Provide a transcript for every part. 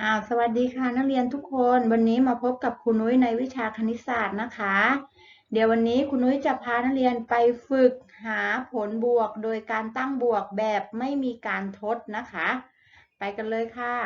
อ้าวสวัสดีค่ะนักเรียนทุกคนวันนี้มาพบกับครูนุ้ยในวิชาคณิตศาสตร์นะคะ เดี๋ยววันนี้ครูนุ้ยจะพานักเรียนไปฝึกหาผลบวก โดยการตั้งบวกแบบไม่มีการทดนะคะ ไปกันเลยค่ะ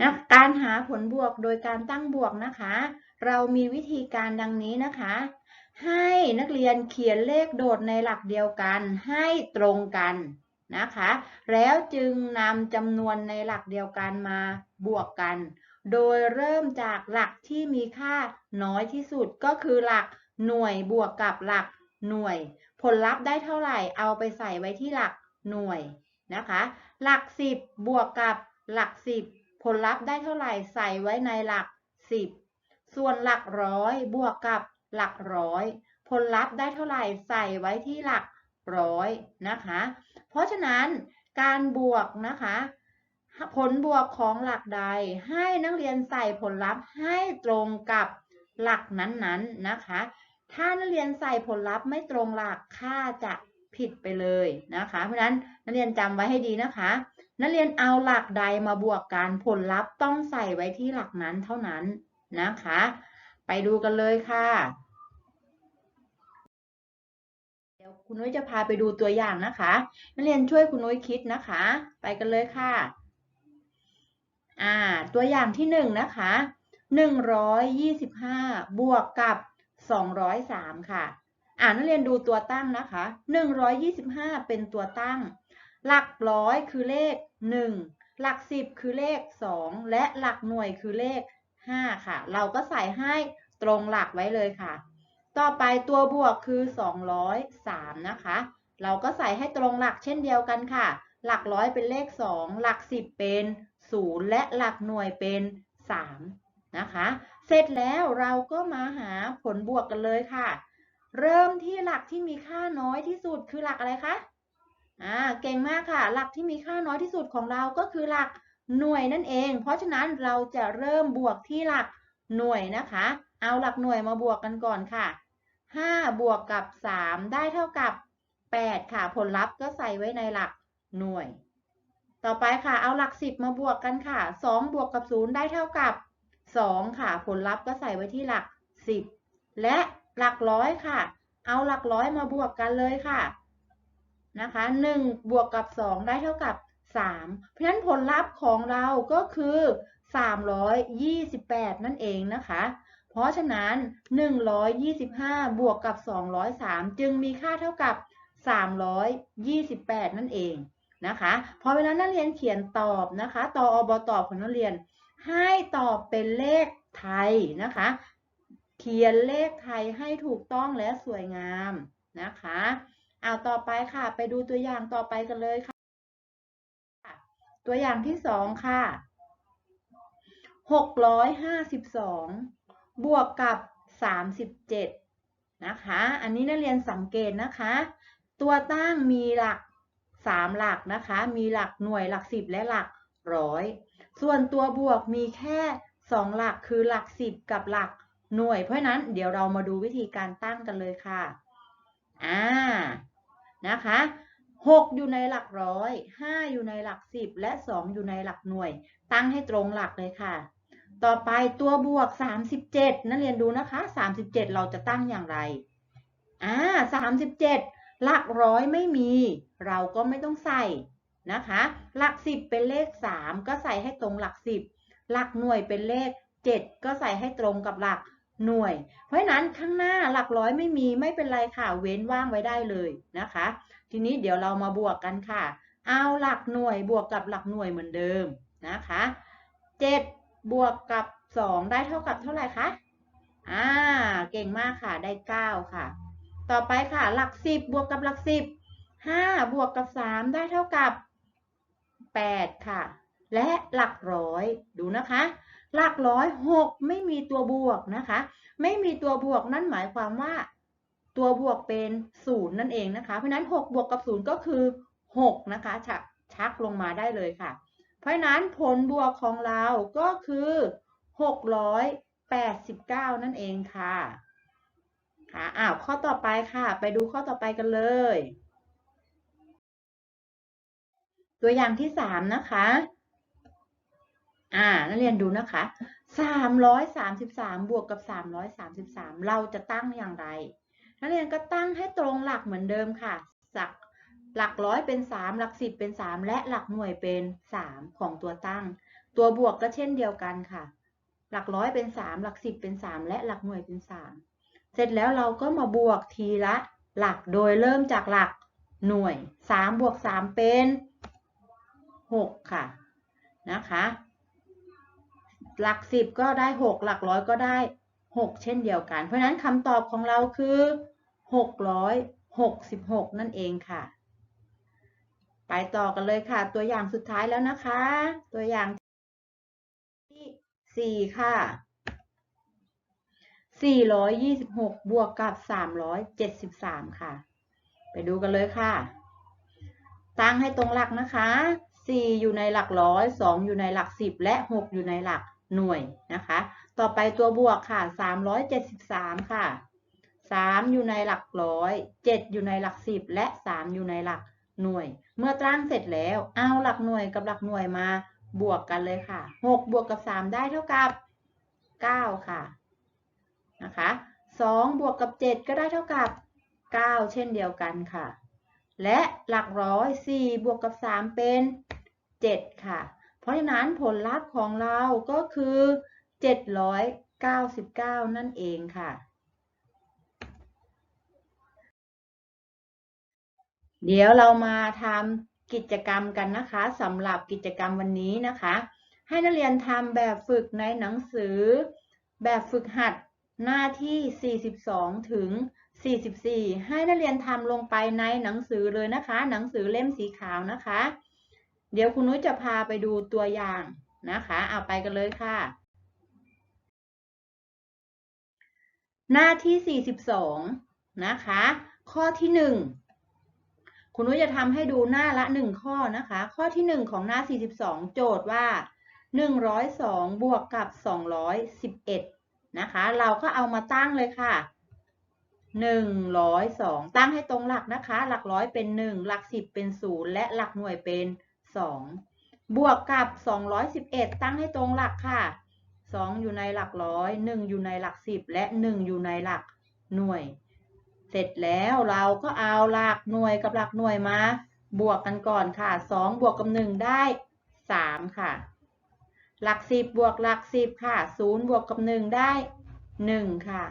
นะการหาผลบวกโดยการตั้งบวกนะคะ เรามีวิธีการดังนี้นะคะ ให้นักเรียนเขียนเลขโดดในหลักเดียวกันให้ตรงกันนะคะ แล้วจึงนำจำนวนในหลักเดียวกันมาบวกกัน โดยเริ่มจากหลักที่มีค่าน้อยที่สุดก็คือหลักหน่วยบวกกับหลักหน่วย ผลลัพธ์ได้เท่าไหร่เอาไปใส่ไว้ที่หลักหน่วยนะคะ หลัก 10 บวกกับหลัก 10 ผลลัพธ์ได้เท่าไหร่ใส่ไว้ในหลัก 10 ส่วนหลักร้อยบวกกับ หลักร้อย ผลลัพธ์ได้เท่าไหร่ใส่ไว้ที่หลักร้อยนะคะ เพราะฉะนั้นการบวกนะคะ ผลบวกของหลักใด ให้นักเรียนใส่ผลลัพธ์ให้ตรงกับหลักนั้นๆนนนะคะ ถ้านักเรียนใส่ผลลัพธ์ไม่ตรงหลักค่าจะผิดไปเลยนะคะ เพราะนั้นนักเรียนจำไว้ให้ดีนะคะ นักเรียนเอาหลักใดมาบวกกันผลลัพธ์ต้องใส่ไว้ที่หลักนั้นเท่านั้นนะคะ ไปดูกันเลยค่ะ เดี๋ยวคุณนุ้ยจะพาไปดูตัวอย่างนะคะนักเรียนช่วยคุณนุ้ยคิดนะคะ ไปกันเลยค่ะ อ่า ตัวอย่างที่หนึ่งนะคะหนึ่งร้อยยี่สิบห้าบวกกับสองร้อยสามค่ะ อ่านักเรียนดูตัวตั้งนะคะหนึ่งร้อยยี่สิบห้าเป็นตัวตั้ง หลักร้อยคือเลขหนึ่งหลักสิบคือเลขสองและหลักหน่วยคือเลข ห้าค่ะ เราก็ใส่ให้ตรงหลักไว้เลยค่ะ ต่อไปตัวบวกคือ 203 นะคะ เราก็ใส่ให้ตรงหลักเช่นเดียวกันค่ะ หลักร้อยเป็นเลข 2 หลัก 10 เป็น 0 และหลักหน่วยเป็น 3 นะคะ เสร็จแล้วเราก็มาหาผลบวกกันเลยค่ะ เริ่มที่หลักที่มีค่าน้อยที่สุดคือหลักอะไรคะ อ่า เก่งมากค่ะ หลักที่มีค่าน้อยที่สุดของเราก็คือหลัก หน่วยนั่นเอง เพราะฉะนั้นเราจะเริ่มบวกที่หลักหน่วยนะคะ เอาหลักหน่วยมาบวกกันก่อนค่ะ 5 บวกกับ 3 ได้เท่ากับ 8 ค่ะ ผลลัพธ์ก็ใส่ไว้ในหลักหน่วย ต่อไปค่ะ เอาหลัก 10 มาบวกกันค่ะ 2 บวกกับ 0 ได้เท่ากับ 2 ค่ะ ผลลัพธ์ก็ใส่ไว้ที่หลัก 10 และหลักร้อยค่ะ เอาหลักร้อยมาบวกกันเลยค่ะ นะคะ 1 บวกกับ 2 ได้เท่ากับ 3 เพราะฉะนั้นผลลัพธ์ของเราก็คือ 328 นั่นเองนะคะ เพราะฉะนั้น 125 บวกกับ 203 จึงมีค่าเท่ากับ 328 นั่นเองนะคะพอเวลานักเรียนเขียนตอบนะคะตออบตอบของนักเรียน ให้ตอบเป็นเลขไทยนะคะ เขียนเลขไทยให้ถูกต้องและสวยงามนะคะเอาต่อไปค่ะ ไปดูตัวอย่างต่อไปกันเลยค่ะ ตัวอย่างที่สองค่ะหกร้อยห้าสิบสองบวกกับสามสิบเจ็ดนะคะ อันนี้นักเรียนสังเกตนะคะ ตัวตั้งมีหลักสามหลักนะคะ มีหลักหน่วยหลักสิบและหลักร้อยส่วนตัวบวกมีแค่สองหลักคือหลักสิบกับหลักหน่วย เพราะนั้นเดี๋ยวเรามาดูวิธีการตั้งกันเลยค่ะ อ่า นะคะ หกอยู่ในหลักร้อยห้าอยู่ในหลักสิบและสองอยู่ในหลักหน่วย ตั้งให้ตรงหลักเลยค่ะ ต่อไปตัวบวก37นักเรียนดูนะคะ37เราจะตั้งอย่างไรอ่า37หลักร้อยไม่มี เราก็ไม่ต้องใส่นะคะ หลัก10เป็นเลข3ก็ใส่ให้ตรงหลัก10หลักหน่วยเป็นเลข7ก็ใส่ให้ตรงกับหลัก หน่วย เพราะฉะนั้นข้างหน้าหลักร้อยไม่มีไม่เป็นไรค่ะ เว้นว่างไว้ได้เลยนะคะ ทีนี้เดี๋ยวเรามาบวกกันค่ะ เอาหลักหน่วยบวกกับหลักหน่วยเหมือนเดิมนะคะ7บวกกับ 2 ได้เท่ากับเท่าไหร่คะอ่าเก่งมากค่ะได้ 9 ค่ะ ต่อไปค่ะ หลัก 10 บวกกับหลัก 10 5 บวกกับ 3 ได้เท่ากับ 8 ค่ะ และหลักร้อยดูนะคะ หลักร้อย6ไม่มีตัวบวกนะคะ ไม่มีตัวบวกนั่นหมายความว่า ตัวบวกเป็น0นั่นเองนะคะ เพราะนั้น6บวกกับ0ก็คือ6นะคะชักชักลงมาได้เลยค่ะ เพราะนั้นผลบวกของเราก็คือ689นั่นเองค่ะค่ะอ้าวข้อต่อไปค่ะ ไปดูข้อต่อไปกันเลย ตัวอย่างที่สามนะคะ อ่า นักเรียนดูนะคะสามร้อยสามสิบสามบวกกับสามร้อยสามสิบสามเราจะตั้งอย่างไร นักเรียนก็ตั้งให้ตรงหลักเหมือนเดิมค่ะสักหลักร้อยเป็นสามหลักสิบเป็นสามและหลักหน่วยเป็นสามของตัวตั้ง ตัวบวกก็เช่นเดียวกันค่ะ หลักร้อยเป็นสามหลักสิบเป็นสามและหลักหน่วยเป็นสามเสร็จแล้วเราก็มาบวกทีละหลักโดยเริ่มจากหลักหน่วยสามบวกสามเป็นหกค่ะนะคะ หลักสิบก็ได้หกหลักร้อยก็ได้หกเช่นเดียวกัน เพราะฉะนั้นคำตอบของเราคือหกร้อยหกสิบหกนั่นเองค่ะ ไปต่อกันเลยค่ะ ตัวอย่างสุดท้ายแล้วนะคะ ตัวอย่างที่สี่ค่ะสี่ร้อยยี่สิบหกบวกกับสามร้อยเจ็ดสิบสามค่ะ ไปดูกันเลยค่ะ ตั้งให้ตรงหลักนะคะสี่อยู่ในหลักร้อยสองอยู่ในหลักสิบและหกอยู่ในหลัก หน่วยนะคะ ต่อไปตัวบวกค่ะสามร้อยเจ็ดสิบสามค่ะสามอยู่ในหลักร้อยเจ็ดอยู่ในหลักสิบและสามอยู่ในหลักหน่วย เมื่อตั้งเสร็จแล้ว เอาหลักหน่วยกับหลักหน่วยมาบวกกันเลยค่ะหกบวกกับสามได้เท่ากับเก้าค่ะ นะคะสองบวกกับเจ็ดก็ได้เท่ากับเก้าเช่นเดียวกันค่ะ และหลักร้อยสี่บวกกับสามเป็นเจ็ดค่ะ ราะฉะนั้นผลลัพธ์ของเราก็คือเจ็ดร้อยเก้าสิบเก้านั่นเองค่ะ เดี๋ยวเรามาทำกิจกรรมกันนะคะสำหรับกิจกรรมวันนี้นะคะ ให้นักเรียนทำแบบฝึกในหนังสือ แบบฝึกหัดหน้าที่ 42 ถึง 44 ให้นักเรียนทำลงไปในหนังสือเลยนะคะ หนังสือเล่มสีขาวนะคะ เดี๋ยวคุณนุ้ยจะพาไปดูตัวอย่างนะคะเอาไปกันเลยค่ะ หน้าที่ 42 นะคะ ข้อที่ 1 คุณนุ้ยจะทำให้ดูหน้าละ 1 ข้อนะคะ ข้อที่ 1 ของหน้า 42 โจทย์ว่า 102 บวกกับ 211 นะคะ เราก็เอามาตั้งเลยค่ะ102 ตั้งให้ตรงหลักนะคะ หลักร้อยเป็น 1 หลัก 10 เป็น 0 และหลักหน่วยเป็น 2 บวกกับ 211 ตั้งให้ตรงหลักค่ะ 2 อยู่ในหลักร้อย 1 อยู่ในหลัก 10 และ 1 อยู่ในหลักหน่วย เสร็จแล้วเราก็เอาหลักหน่วยกับหลักหน่วยมา บวกกันก่อนค่ะ 2 บวกกับ 1 ได้ 3 ค่ะ หลัก 10 บวกหลัก 10 ค่ะ 0 บวกกับ 1 ได้ 1 ค่ะ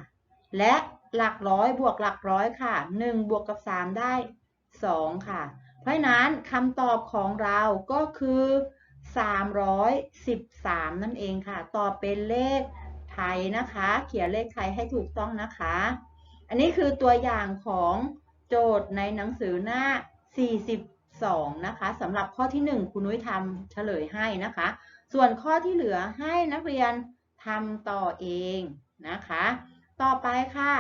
และหลักร้อยบวกหลักร้อยค่ะ 1 บวกกับ 3 ได้ 2 ค่ะ ราะฉะนั้นคำตอบของเราก็คือ 313 นั่นเองค่ะ ตอบเป็นเลขไทยนะคะ เขียนเลขไทยให้ถูกต้องนะคะ อันนี้คือตัวอย่างของโจทย์ในหนังสือหน้า 42 นะคะสำหรับข้อที่ 1 คุณนุ้ยทำเฉลยให้นะคะ ส่วนข้อที่เหลือให้นักเรียนทำต่อเองนะคะ ต่อไปค่ะ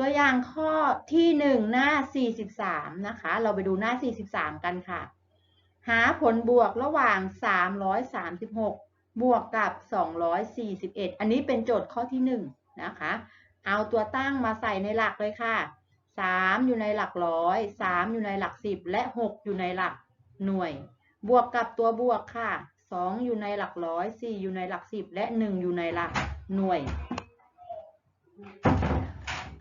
ตัวอย่างข้อที่ 1 หน้า 43 นะคะ เราไปดูหน้า 43 กันค่ะ หาผลบวกระหว่าง 336 บวกกับ 241 อันนี้เป็นโจทย์ข้อที่ 1 นะคะ เอาตัวตั้งมาใส่ในหลักเลยค่ะ 3 อยู่ในหลักร้อย 3 อยู่ในหลัก 10 และ 6 อยู่ในหลักหน่วย บวกกับตัวบวกค่ะ 2 อยู่ในหลักร้อย 4 อยู่ในหลัก 10 และ 1 อยู่ในหลักหน่วย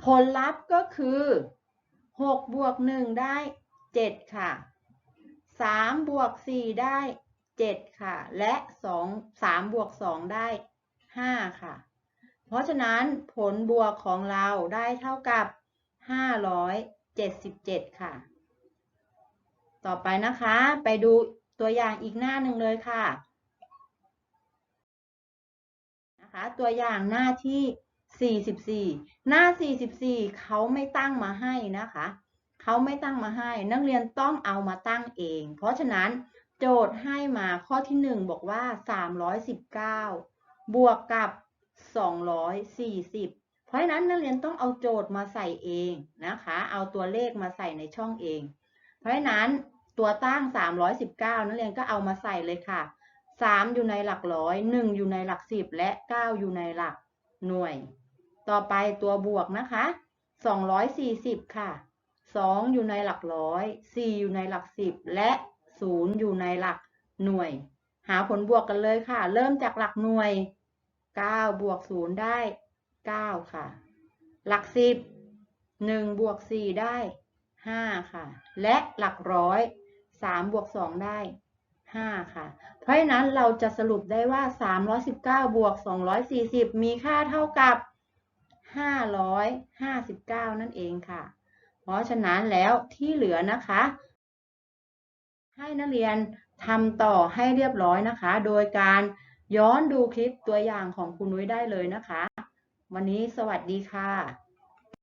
ผลลัพธ์ก็คือ6บวก1ได้ 7 ค่ะ 3 บวก 4 ได้ 7 ค่ะ และ 2 3 บวก 2 ได้ 5 ค่ะ เพราะฉะนั้นผลบวกของเราได้เท่ากับ 577 ค่ะ ต่อไปนะคะ ไปดูตัวอย่างอีกหน้าหนึ่งเลยค่ะ นะคะ ตัวอย่างหน้าที่ 44 หน้า 44 เขาไม่ตั้งมาให้นะคะ เขาไม่ตั้งมาให้ นักเรียนต้องเอามาตั้งเอง เพราะฉะนั้นโจทย์ให้มาข้อที่ 1 บอกว่า 319 บวกกับ 240เพราะฉะนั้นนักเรียนต้องเอาโจทย์มาใส่เองนะคะ เอาตัวเลขมาใส่ในช่องเอง เพราะฉะนั้นตัวตั้ง 319 นักเรียนก็เอามาใส่เลยค่ะ 3 อยู่ในหลักร้อย 1 อยู่ในหลัก10 และ 9 อยู่ในหลัก หน่วย ต่อไปตัวบวกนะคะ240 ค่ะสองอยู่ในหลักร้อยสี่อยู่ในหลักสิบและศูนย์อยู่ในหลักหน่วย หาผลบวกกันเลยค่ะ เริ่มจากหลักหน่วยเก้าบวกศูนย์ได้เก้าค่ะ หลักสิบหนึ่งบวกสี่ได้ห้าค่ะ และหลักร้อยสามบวกสองได้ห้าค่ะ เพราะฉะนั้นเราจะสรุปได้ว่าสามร้อยสิบวกสองร้อยสี่สิบมีค่าเท่ากับห้าร้อยห้าสิบเก้านั่นเองค่ะ เพราะฉะนั้นแล้วที่เหลือนะคะ ให้นักเรียนทำต่อให้เรียบร้อยนะคะ โดยการย้อนดูคลิปตัวอย่างของคุณนุ้ยได้เลยนะคะ วันนี้สวัสดีค่ะ